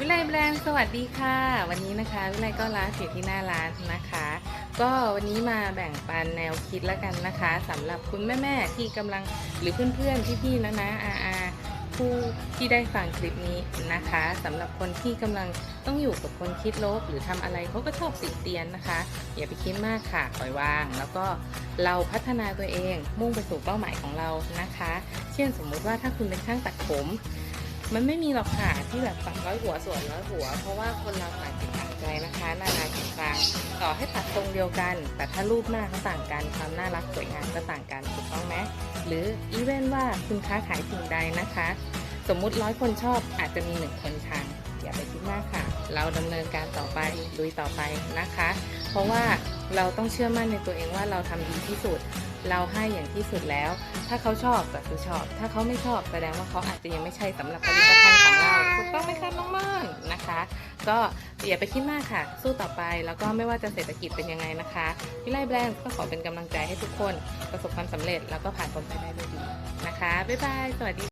วิไลแบรนด์สวัสดีค่ะ วันนี้นะคะ วิไลก็ร้านอยู่ที่หน้าร้านนะคะ ก็วันนี้มาแบ่งปันแนวคิดแล้วกันนะคะสำหรับคุณแม่ๆที่กำลังหรือเพื่อนๆพี่ๆนะนะอาอาผู้ที่ได้ฟังคลิปนี้นะคะสำหรับคนที่กำลังต้องอยู่กับคนคิดลบ หรือทำอะไรเขาก็ชอบติเตียนนะคะ อย่าไปคิดมากค่ะปล่อยวาง แล้วก็เราพัฒนาตัวเองมุ่งไปสู่เป้าหมายของเรานะคะ เช่นสมมุติว่าถ้าคุณเป็นช่างตัดผม มันไม่มีหรอกค่ะที่แบบตัดร้อยหัวส่วนร้อยหัว เพราะว่าคนเราต่างจิตต่างใจนะคะนานาจิตต่างต่อให้ตัดทรงเดียวกัน แต่ถ้ารูปหน้าเขาต่างกันความน่ารักสวยงามก็ต่างกันถูกต้องไหมหรืออีเวนว่าคุณค้าขายสิ่งใดนะคะ สมมุติร้อยคนชอบอาจจะมีหนึ่งคนชังอย่าไปคิดมากค่ะ เราดำเนินการต่อไปลุยต่อไปนะคะ เพราะว่า เราต้องเชื่อมั่นในตัวเองว่าเราทำดีที่สุด เราให้อย่างที่สุดแล้ว ถ้าเขาชอบก็คือชอบ ถ้าเขาไม่ชอบแสดงว่าเขาอาจจะยังไม่ใช่สำหรับผลิตภัณฑ์ของเราถูกต้องไหมคะน้องม่อนนะคะ ก็อย่าไปคิดมากค่ะ สู้ต่อไปแล้วก็ไม่ว่าจะเศรษฐกิจเป็นยังไงนะคะวิไล่แบรนด์ก็ขอเป็นกำลังใจให้ทุกคน ประสบความสำเร็จแล้วก็ผ่านพ้นไปได้ด้วยดีนะคะบ๊ายบายสวัสดี